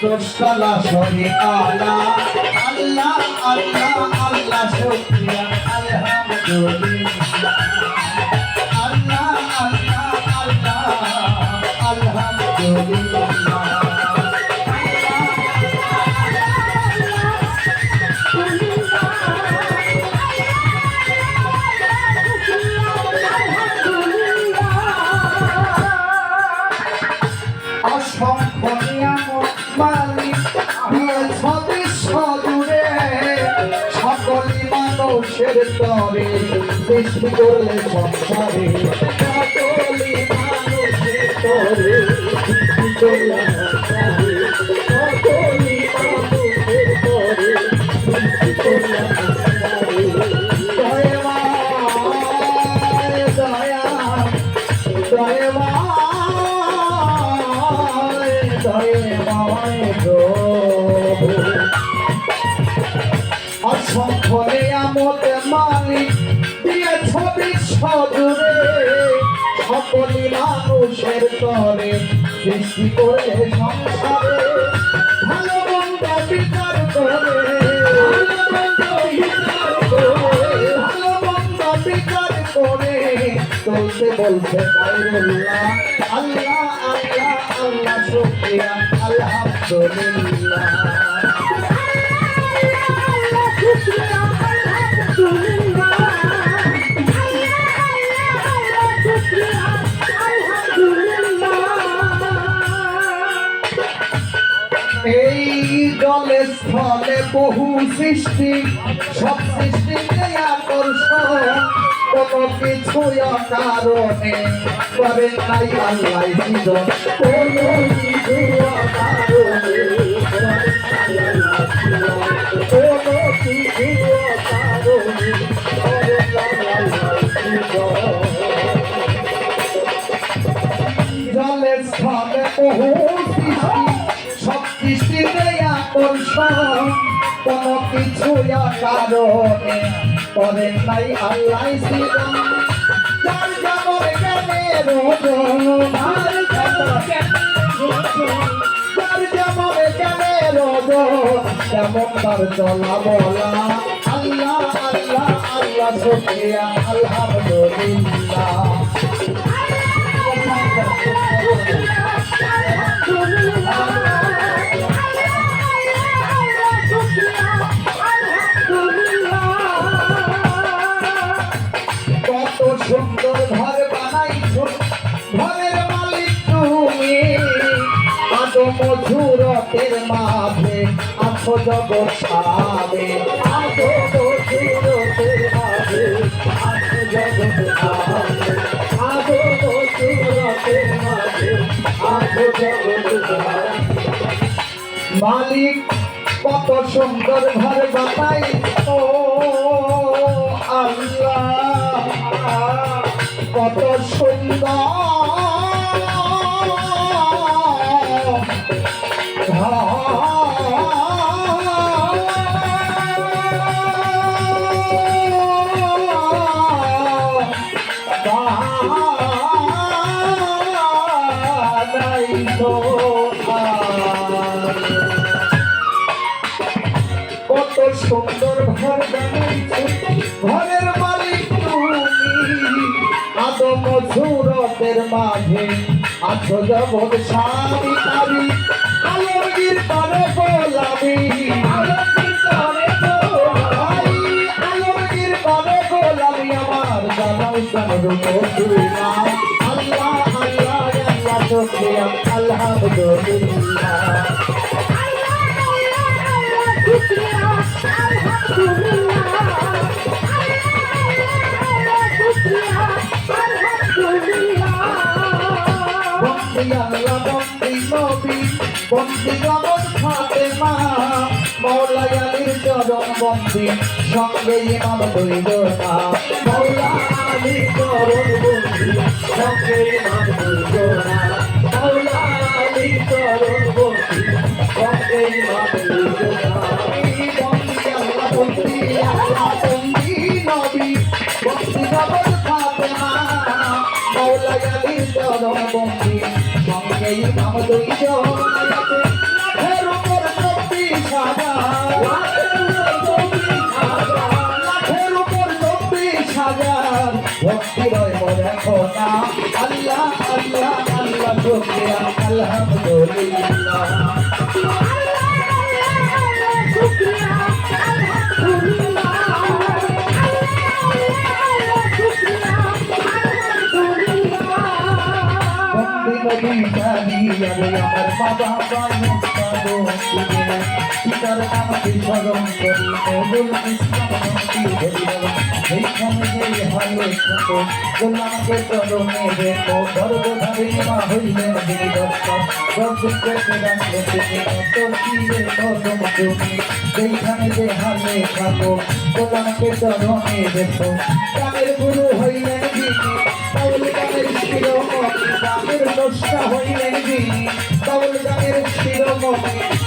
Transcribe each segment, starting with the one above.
তোরতলা sorry আলা আল্লাহ আল্লাহ আল্লাহ শুকরিয়া আলহামদুলিল্লাহ আল্লাহ আল্লাহ আল্লাহ আলহামদুলিল্লাহ মানুষের তরে সৃষ্টি করলে সংসারে সকলই মানুষের তরে সৃষ্টি করলে বিশ্ব সকলি মানুষের তরে সৃষ্টি করে সংসারে ভালো মন্দ বিচার করে চলতে বলছে আল্লাহ আল্লাহ আল্লাহ শুকরিয়া আলহামদুলিল্লাহ এই জলে স্থলে বহু সৃষ্টি, সব সৃষ্টিতে আকর্ষণ। কোন কিছু কারণে করে নাই আল্লাহ জীবন কোন কিছু কারণে কোনো কিছু আকর্ষণ কোন কিছু কারণে করেন নাই আল্লাহ সৃজন যার যেমন জ্ঞানের যার আল্লাহ আল্লাহ আল্লাহ শুকরিয়া আলহামদুলিল্লাহ মধুরতের মাঝে আছো জগৎ সাবে আদো মধুরতের মাঝে, আছো জগৎ সাবে আদো মধুরতের মাঝে, আছো জগৎ মালিক, কত সুন্দর ঘর বানাই ও আল্লাহ, কত সুন্দর সুন্দর ঘর ঘরের মালিক তুমি। আদম সুরতের মাঝে আছো জগৎ স্বামী কারি আলমগীর করে গোলামি। আলমগীর করে গোলামি। আমার জানাই সানুর মধুরা আল্লাহ আল্লাহ বন্দি নবী বন্দি নবন ফাতেমা মৌলা আলীর চরণ বন্দি সঙ্গে ইমাম দুই জোড়া মৌলা আলীর চরণ বন্দি সঙ্গে ইমাম দুই জোড়া মৌলা আলীর চরণ বন্দি সঙ্গে ইমাম দুই জোড়া বন্দি আল্লাহ বন্দি আল্লাহ বন্দি নবী বন্দি নবন ফাতেমা মৌলা আলীর চরণ বন্দি আছে লাখের উপর চব্বিশ হাজার লাখের উপর চব্বিশ হাজার ভক্তি রয় দেখো না আল্লাহ আল্লাহ আল্লাহ আলহামদুলিল্লাহ। আমার বাবা পিতার নামটি স্মরণ করি ধরিল এইখানে কত গোলামকে চরণে দেখো গর্ভধারী মা তিনি তুমি, সেইখানে যে হালে থাকো গোলামকে চরণে দেখো গ্রামের গুরু হইলেন যিনি বাউল শিরোমণি দোষটা হইলেন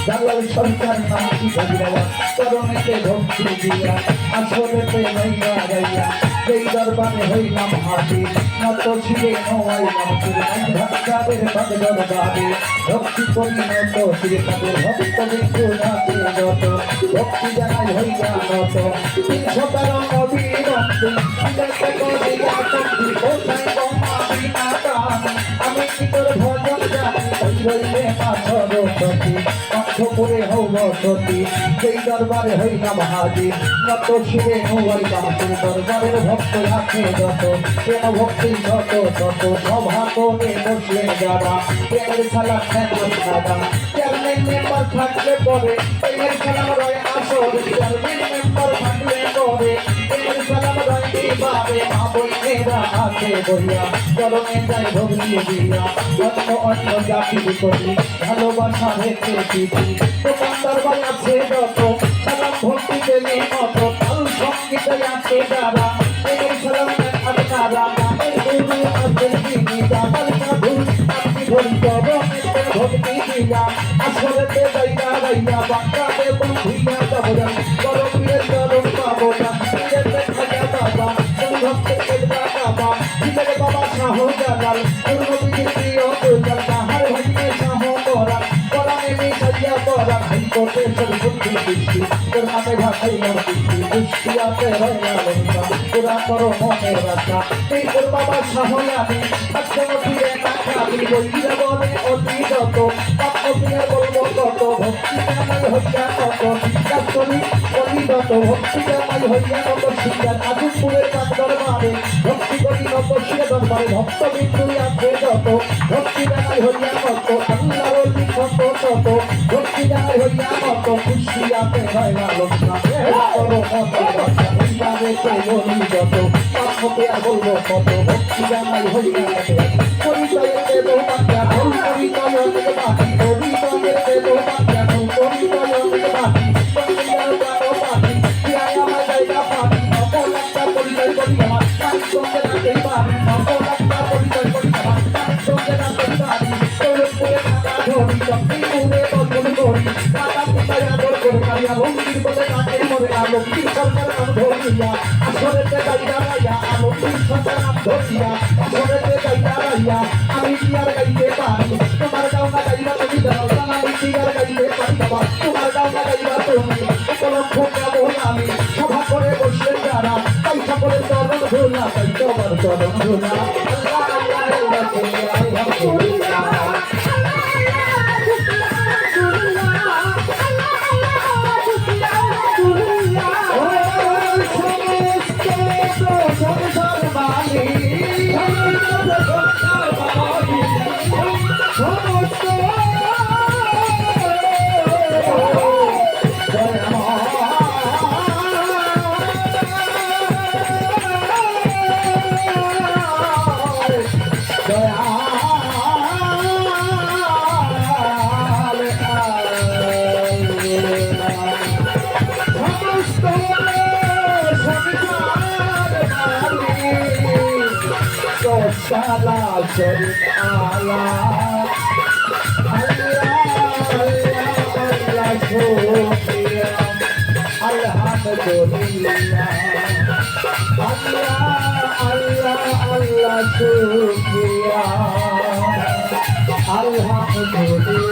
দালাল সরকার নামটি ধরিয়া চরণেতে ভক্তি দিয়া আসলেতে হইয়া গাইয়া। সেই দরবারে হইলাম হাসি নত ছিলে নোয়াইলাম চিরনাই ভক্তাদের পদ দরবারে ভক্তি করি নত শ্রী তাদের ভক্ত বিন্দু নাচে যত, ভক্তি জানাই হইয়া নত। তিনশো তেরো নবী আমি কি তোর ভজন জানি ওই রইলে মা সরস্বতী কণ্ঠ করে হৌ বসতি সেই দরবারে হইলাম হাজির নত শিরে হইলাম সেই দরবারের ভক্ত আছে যত। প্রেম ভক্তি শত শত সভা করে বসলেন যারা। প্রেমের খেলা খেলেন দাদা? চেয়ারম্যান মেম্বার থাকলে পরে? প্রেমের খেলা রয় আসর চেয়ারম্যান মেম্বার থাকলে বইনেরা আছে বইয়া চরণে যায় ভগিয়ে দিয়া অন্য অন্য জাতি করি, ভালোবাসা রেখে দিদি দোকানদার ভাই আছে যত, সালাম ভক্তি দেবে মত তাল সঙ্গীতে আছে যারা এই সালাম আছে যিনি জানাল সাধু, আপনি ভক্তি বাংলাতে পুরা করো মনের রাখা এই তোর বাবা শাহ আমি একদম ফিরে না খাবি বইলে বলে অতি যত পাপ বলব কত ভক্তি জানাই হইয়া কত কাস্তরি অনিরত ভক্তি জানাই হইয়া কত সিঙ্গার আজুপুরের কাজ দরবারে ভক্তি শিরে দরবারে ভক্ত বিন্দু আছে যত ভক্তি জানাই হইয়া কত আল্লাহ বলি কত তত ভক্তি জানাই হইয়া কত খুশি আছে হয় না লোকনা করো কত এইভাবে কে বলি যত পাপকে আর বলব কত ভক্তি জানাই হইয়া কত পরিচয়ে দেব বাচ্চা ঢোল পরিচয় দেব বাকি পরিচয়ে দেব বাচ্চা ঢোল পরিচয় দেব বাকি পরিচয় জানো বাকি আমার তার সঙ্গে রাখতেই পারি অপরাধটা পরিচয় করি আমার তার সঙ্গে রাখতেই পারি তোর উপরে টাকা ধরি যতই মুড়ে বদল করি টাকা পিতায় আদর করে কারিয়া লঙ্কির বলে কাকে মরে আলঙ্কির সরকার নাম ধরিয়া আসরেতে গাইয়া গাইয়া আলঙ্কির সরকার নাম ধরিয়া আসরেতে গাইয়া গাইয়া 아, 우리 আলা আল্লাহ আল্লাহ আল্লাহ শুকরিয়া আলহামদুলিল্লাহ আল্লাহ আল্লাহ আল্লাহ শুকরিয়া আল্লাহ